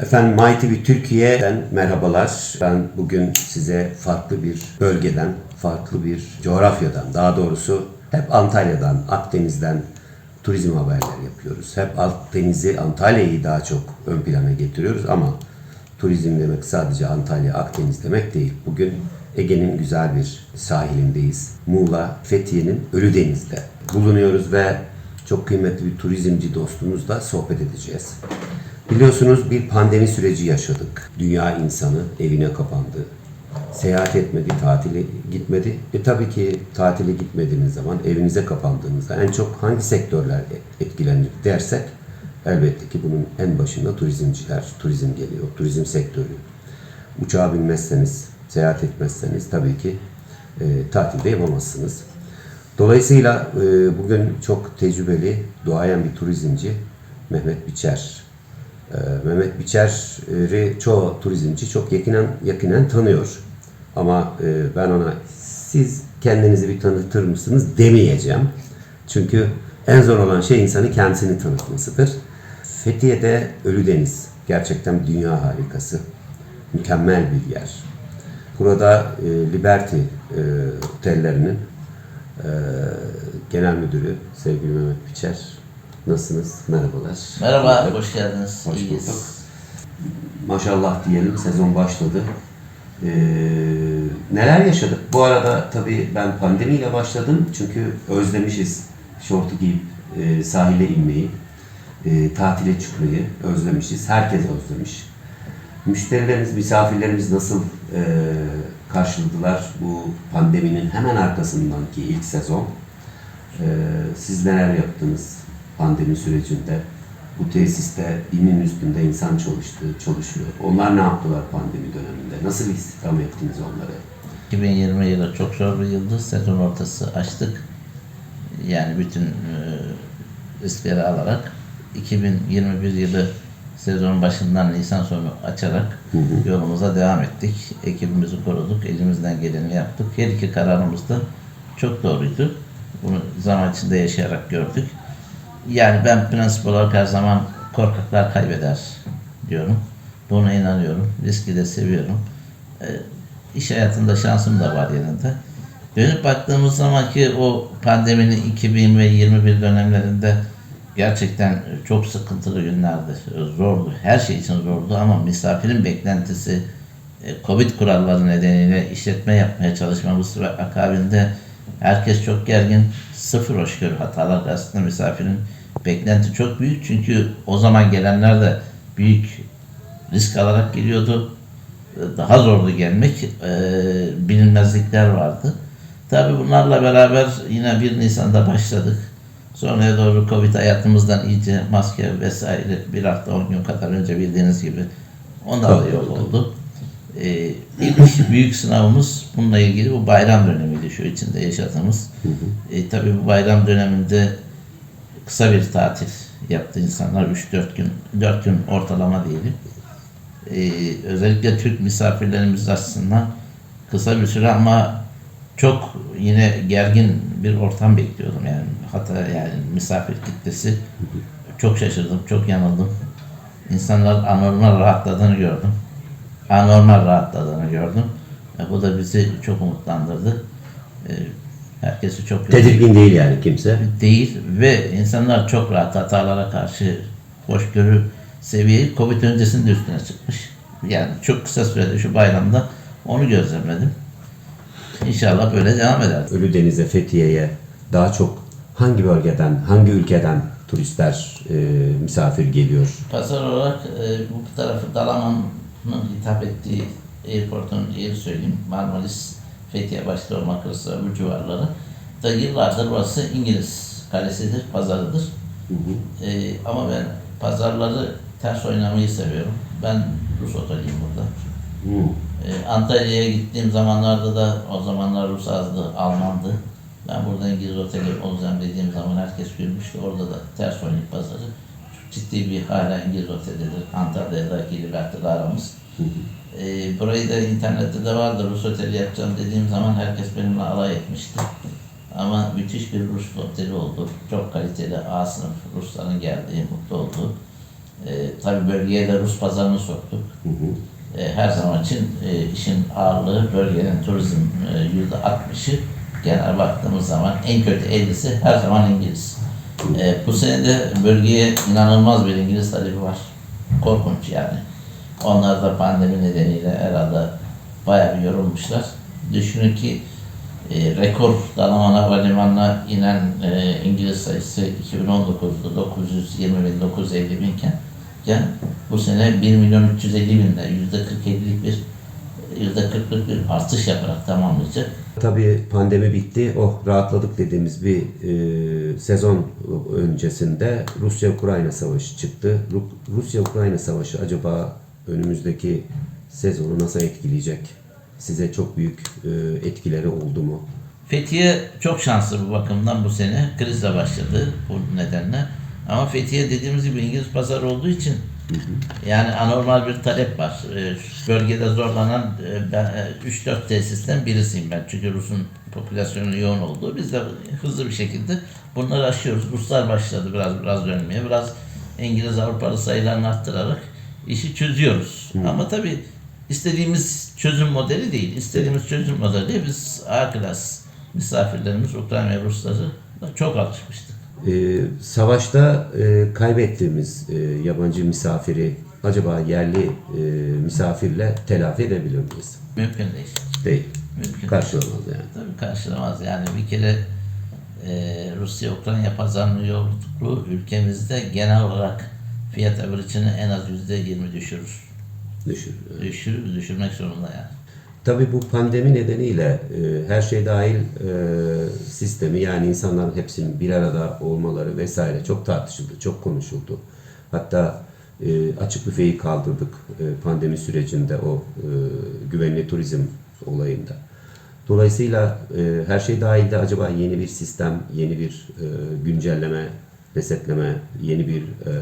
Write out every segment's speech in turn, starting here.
Efendim MyTV Türkiye'den merhabalar. Ben bugün size farklı bir bölgeden, farklı bir coğrafyadan, daha doğrusu hep Antalya'dan, Akdeniz'den turizm haberleri yapıyoruz. Hep Akdeniz'i, Antalya'yı daha çok ön plana getiriyoruz ama turizm demek sadece Antalya, Akdeniz demek değil. Bugün Ege'nin güzel bir sahilindeyiz. Muğla, Fethiye'nin Ölüdeniz'de bulunuyoruz ve çok kıymetli bir turizmci dostumuzla sohbet edeceğiz. Biliyorsunuz bir pandemi süreci yaşadık. Dünya insanı evine kapandı. Seyahat etmedi, tatile gitmedi. E tabii ki tatile gitmediğiniz zaman, evinize kapandığınızda en çok hangi sektörler etkilenir dersek elbette ki bunun en başında turizmciler, turizm geliyor, turizm sektörü. Uçağa binmezseniz, seyahat etmezseniz tabii ki e, tatilde yapamazsınız. Dolayısıyla e, bugün çok tecrübeli, duayen bir turizmci Mehmet Biçer. E, Mehmet Biçer'i çoğu turizmci çok yakinen, yakinen tanıyor. Ama e, ben ona siz kendinizi bir tanıtır mısınız demeyeceğim. Çünkü en zor olan şey insanın kendisini tanıtmasıdır. Fethiye'de Ölüdeniz gerçekten dünya harikası. Mükemmel bir yer. Burada e, Liberty e, otellerinin e, genel müdürü sevgili Mehmet Biçer. Nasılsınız? Merhabalar. Merhaba, hoş geldiniz. Hoş İyiyiz. bulduk. Maşallah diyelim sezon başladı. Ee, neler yaşadık? Bu arada tabii ben pandemiyle başladım çünkü özlemişiz şortu giyip e, sahile inmeyi, e, tatile çıkmayı özlemişiz. Herkes özlemiş. Müşterilerimiz, misafirlerimiz nasıl e, karşıladılar bu pandeminin hemen arkasındanki ilk sezon? E, siz neler yaptınız pandemi sürecinde? Bu tesiste binin üstünde insan çalıştı, çalışıyor. Onlar ne yaptılar pandemi döneminde? Nasıl istihdam ettiniz onları? 2020 yılı çok zor bir yıldı. Sezon ortası açtık. Yani bütün e, alarak 2021 yılı sezonun başından Nisan sonu açarak yolumuza devam ettik. Ekibimizi koruduk. Elimizden geleni yaptık. Her iki kararımız da çok doğruydu. Bunu zaman içinde yaşayarak gördük. Yani ben prensip olarak her zaman korkaklar kaybeder diyorum. Buna inanıyorum. Riski de seviyorum. Ee, iş hayatında şansım da var yanında. Dönüp baktığımız zaman ki o pandeminin 2000 ve 21 dönemlerinde gerçekten çok sıkıntılı günlerdi. Zordu. Her şey için zordu ama misafirin beklentisi e, Covid kuralları nedeniyle işletme yapmaya çalışmamız ve akabinde herkes çok gergin. Sıfır hoşgörü hatalar karşısında misafirin beklenti çok büyük. Çünkü o zaman gelenler de büyük risk alarak geliyordu. Daha zordu gelmek. Ee, bilinmezlikler vardı. Tabii bunlarla beraber yine 1 Nisan'da başladık. Sonraya doğru Covid hayatımızdan iyice maske vesaire bir hafta 10 gün kadar önce bildiğiniz gibi onlar da yok oldu. Ee, ilk büyük sınavımız bununla ilgili bu bayram dönemiydi şu içinde yaşadığımız. Ee, tabii bu bayram döneminde kısa bir tatil yaptı insanlar 3-4 gün 4 gün ortalama diyelim. Ee, özellikle Türk misafirlerimiz açısından kısa bir süre ama çok yine gergin bir ortam bekliyordum. Yani hatta yani misafir kitlesi çok şaşırdım çok yanıldım. İnsanlar anormal rahatladığını gördüm. Anormal rahatladığını gördüm. E, bu da bizi çok umutlandırdı. e, herkesi çok Tedirgin değil yani kimse. değil ve insanlar çok rahat hatalara karşı hoşgörü seviyeyi Covid öncesinde üstüne çıkmış. Yani çok kısa sürede şu bayramda onu gözlemledim. İnşallah böyle devam eder. Ölüdeniz'e, Fethiye'ye daha çok hangi bölgeden, hangi ülkeden turistler e, misafir geliyor? Pazar olarak e, bu tarafı Dalaman'ın hitap ettiği airportun yeri söyleyeyim. Marmaris, Fethiye başta olmak üzere bu civarları. Da yıllardır burası İngiliz kalesidir, pazarıdır. E, ama ben pazarları ters oynamayı seviyorum. Ben Rus oteliyim burada. Hı. E, Antalya'ya gittiğim zamanlarda da o zamanlar Rus azdı, Almandı. Ben burada İngiliz oteli olacağım dediğim zaman herkes gülmüştü. Orada da ters oynayıp pazarı. Çok ciddi bir hala İngiliz otelidir. Antalya'daki Liberty'de aramız. E, burayı da internette de vardı. Rus oteli yapacağım dediğim zaman herkes benimle alay etmişti. Ama müthiş bir Rus oteli oldu. Çok kaliteli A sınıf Rusların geldiği, mutlu olduğu E, tabii bölgeye de Rus pazarını soktuk. E, her zaman için e, işin ağırlığı bölgenin turizm e, yüzde 60'ı genel baktığımız zaman en kötü 50'si her zaman İngiliz. E, bu sene de bölgeye inanılmaz bir İngiliz talebi var. Korkunç yani. Onlar da pandemi nedeniyle herhalde bayağı bir yorulmuşlar. Düşünün ki e, rekor Dalaman Havalimanı'na inen e, İngiliz sayısı 2019'da 920 bin, 950 binken iken bu sene 1 milyon 350 binde yüzde 47'lik bir yüzde 40'lık bir artış yaparak tamamlayacak. Tabii pandemi bitti. Oh rahatladık dediğimiz bir e, sezon öncesinde Rusya-Ukrayna savaşı çıktı. Ru- Rusya-Ukrayna savaşı acaba önümüzdeki sezonu nasıl etkileyecek? Size çok büyük e, etkileri oldu mu? Fethiye çok şanslı bu bakımdan bu sene. Krizle başladı bu nedenle. Ama Fethiye dediğimiz gibi İngiliz pazarı olduğu için yani anormal bir talep var. Ee, Bölgede zorlanan e, ben, e, 3-4 tesisten birisiyim ben. Çünkü Rus'un popülasyonu yoğun olduğu. Biz de hızlı bir şekilde bunları aşıyoruz. Ruslar başladı biraz biraz dönmeye. Biraz İngiliz Avrupalı sayılarını arttırarak işi çözüyoruz. Ama tabii istediğimiz çözüm modeli değil. İstediğimiz çözüm modeli biz A klas misafirlerimiz Ukrayna Rusları çok alışmıştık. Ee, savaşta e, kaybettiğimiz e, yabancı misafiri acaba yerli e, misafirle telafi edebilir miyiz? Mümkün değil. Değil. Mümkün değil. Karşılamaz yani. Tabii karşılamaz. Yani bir kere e, Rusya-Ukrayna pazarının yoğunluklu ülkemizde genel olarak fiyat average'ini en az yüzde yirmi düşürür. Düşün. Düşürür, düşürmek zorunda yani. Tabii bu pandemi nedeniyle e, her şey dahil e, sistemi yani insanların hepsinin bir arada olmaları vesaire çok tartışıldı, çok konuşuldu. Hatta e, açık büfeyi kaldırdık e, pandemi sürecinde o e, güvenli turizm olayında. Dolayısıyla e, her şey dahilde acaba yeni bir sistem, yeni bir e, güncelleme, resetleme, yeni bir e,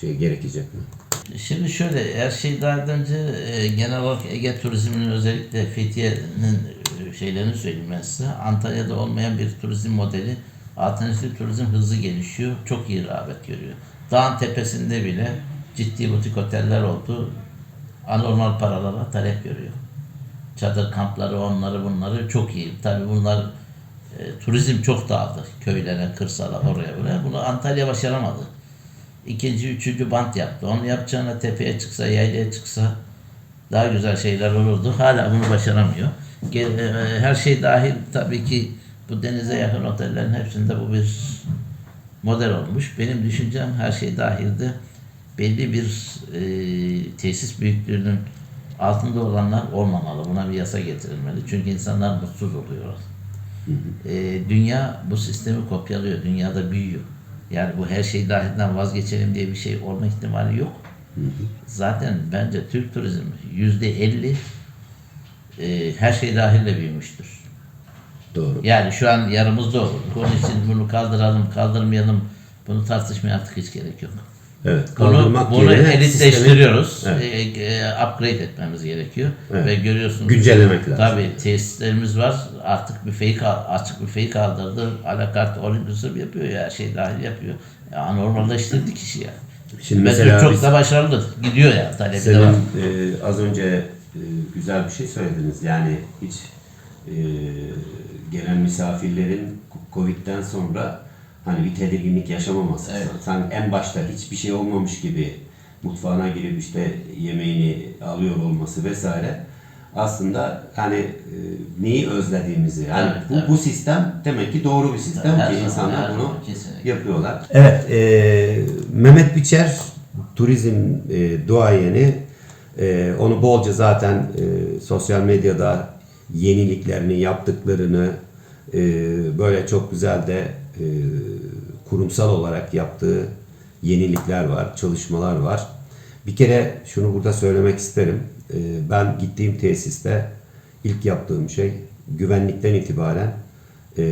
şey gerekecek mi? Şimdi şöyle her şey daha önce e, genel olarak Ege turizminin özellikle Fethiye'nin e, şeylerini söyleyeyim ben size. Antalya'da olmayan bir turizm modeli alternatif turizm hızlı gelişiyor. Çok iyi rağbet görüyor. Dağın tepesinde bile ciddi butik oteller oldu. Anormal paralara talep görüyor. Çadır kampları onları bunları çok iyi. Tabii bunlar e, turizm çok dağıldı. Köylere, kırsala, oraya buraya. Bunu Antalya başaramadı ikinci, üçüncü bant yaptı. Onu yapacağına tepeye çıksa, yaylaya çıksa daha güzel şeyler olurdu. Hala bunu başaramıyor. Ge- e, Her şey dahil tabii ki bu denize yakın otellerin hepsinde bu bir model olmuş. Benim düşüncem her şey dahilde belli bir e, tesis büyüklüğünün altında olanlar olmamalı. Buna bir yasa getirilmeli. Çünkü insanlar mutsuz oluyorlar. E, dünya bu sistemi kopyalıyor. Dünyada büyüyor. Yani bu her şey dahilden vazgeçelim diye bir şey olma ihtimali yok. Zaten bence Türk turizmi yüzde elli e, her şey dahille büyümüştür. Doğru. Yani şu an yarımızda olur. Onun için bunu kaldıralım, kaldırmayalım. Bunu tartışmaya artık hiç gerek yok. Evet. Bunu, Kaldırmak bunu yerine elitleştiriyoruz. sistemi- Evet. E, e, upgrade etmemiz gerekiyor. Evet. Ve görüyorsunuz. Güncellemek lazım. Tabii tesislerimiz var. Artık büfeyi kal- açık büfeyi kaldırdı. Alakart inclusive yapıyor ya. Şey dahil yapıyor. Ya, anormalleştirdik işi ya. Şimdi Mesela mesela çok biz- da başarılı. Gidiyor ya. Talebi de var. Senin e, az önce e, güzel bir şey söylediniz. Yani hiç e, gelen misafirlerin Covid'den sonra hani bir tedirginlik yaşamaması. Evet. Sanki en başta hiçbir şey olmamış gibi mutfağına girip işte yemeğini alıyor olması vesaire. Aslında hani e, neyi özlediğimizi yani Evet, bu, evet. bu sistem demek ki doğru bir sistem Her ki zaman, insanlar her bunu zaman, kesinlikle. yapıyorlar. Evet, e, Mehmet Biçer turizm e, duayeni. E, onu bolca zaten e, sosyal medyada yeniliklerini, yaptıklarını e, böyle çok güzel de e, kurumsal olarak yaptığı yenilikler var, çalışmalar var. Bir kere şunu burada söylemek isterim. E, ben gittiğim tesiste ilk yaptığım şey güvenlikten itibaren e,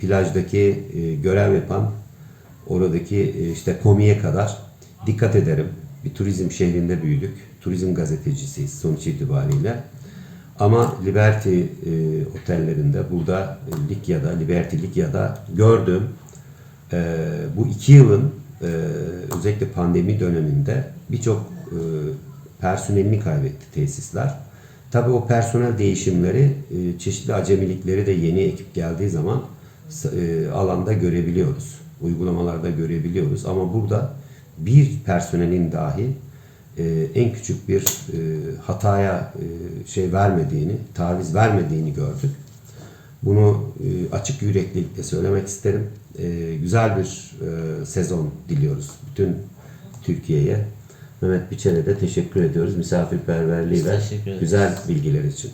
plajdaki e, görev yapan oradaki e, işte komiye kadar dikkat ederim. Bir turizm şehrinde büyüdük. Turizm gazetecisiyiz sonuç itibariyle. Ama Liberty e, otellerinde burada e, Likya'da, Liberty Likya'da gördüğüm e, bu iki yılın e, özellikle pandemi döneminde birçok e, personelini kaybetti tesisler. Tabii o personel değişimleri, e, çeşitli acemilikleri de yeni ekip geldiği zaman e, alanda görebiliyoruz. Uygulamalarda görebiliyoruz. Ama burada bir personelin dahi e, en küçük bir e, hataya e, şey vermediğini, taviz vermediğini gördük. Bunu e, açık yüreklilikle söylemek isterim. E, güzel bir e, sezon diliyoruz bütün Türkiye'ye. Mehmet Biçer'e de teşekkür ediyoruz misafirperverliği ve güzel bilgiler için.